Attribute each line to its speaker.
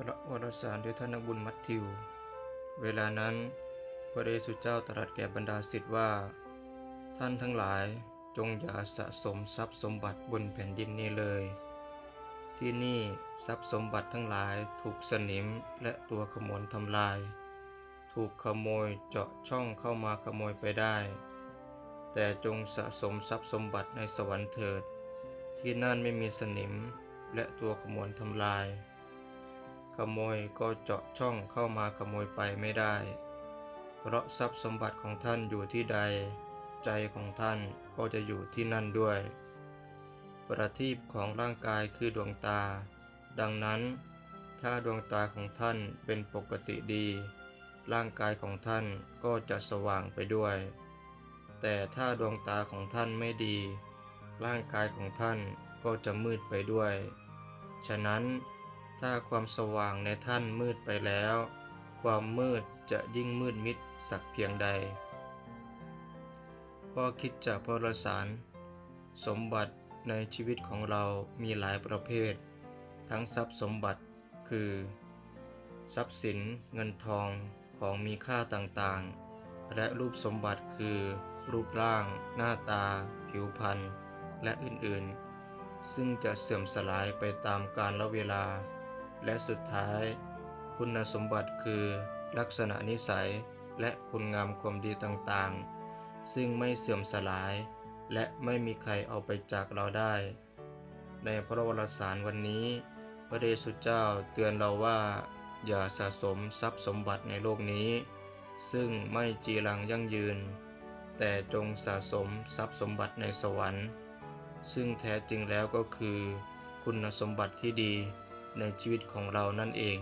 Speaker 1: พระวรสารด้วยท่านนักบุญมัทธิว เวลานั้น พระเยซูเจ้าตรัสแก่บรรดาศิษย์ว่า ท่านทั้งหลายจงอย่าสะสมทรัพย์สมบัติบนแผ่นดินนี้เลย ที่นี่ทรัพย์สมบัติทั้งหลายถูกสนิมและตัวขโมยทำลาย ถูกขโมยเจาะช่องเข้ามาขโมยไปได้ แต่จงสะสมทรัพย์สมบัติในสวรรค์เถิด ที่นั่นไม่มีสนิมและตัวขโมยทำลาย ขโมยก็เจาะช่องเข้ามาขโมยไปไม่ได้ เพราะทรัพย์สมบัติของท่านอยู่ที่ใด ใจของท่านก็จะอยู่ที่นั่นด้วย ประทีปของร่างกายคือดวงตา ดังนั้น ถ้าดวงตาของท่านเป็นปกติดี ร่างกายของท่านก็จะสว่างไปด้วย แต่ถ้าดวงตาของท่านไม่ดี ร่างกายของท่านก็จะมืดไปด้วย ฉะนั้น ถ้าความสว่างในท่านมืดไปแล้ว ความมืดจะยิ่งมืดมิดสักเพียงใดพ่อคิดจากพรสาร สมบัติในชีวิตของเรามีหลายประเภท ทั้งทรัพย์สมบัติคือ ทรัพย์สินเงินทองของมีค่าต่างๆ และรูปสมบัติคือ รูปร่าง หน้าตา ผิวพรรณและอื่นๆ ซึ่งจะเสื่อมสลายไปตามกาลและเวลา และสุดท้าย คุณสมบัติคือลักษณะนิสัยและคุณงามความดีต่างๆ ซึ่งไม่เสื่อมสลาย และไม่มีใครเอาไปจากเราได้ ในพระวรสารวันนี้ พระเยซูเจ้าเตือนเราว่า อย่าสะสมทรัพย์สมบัติในโลกนี้ ซึ่งไม่จีรังยั่งยืน แต่จงสะสมทรัพย์สมบัติในสวรรค์ ซึ่งแท้จริงแล้วก็คือ คุณสมบัติที่ดี ในชีวิตของเรานั่นเอง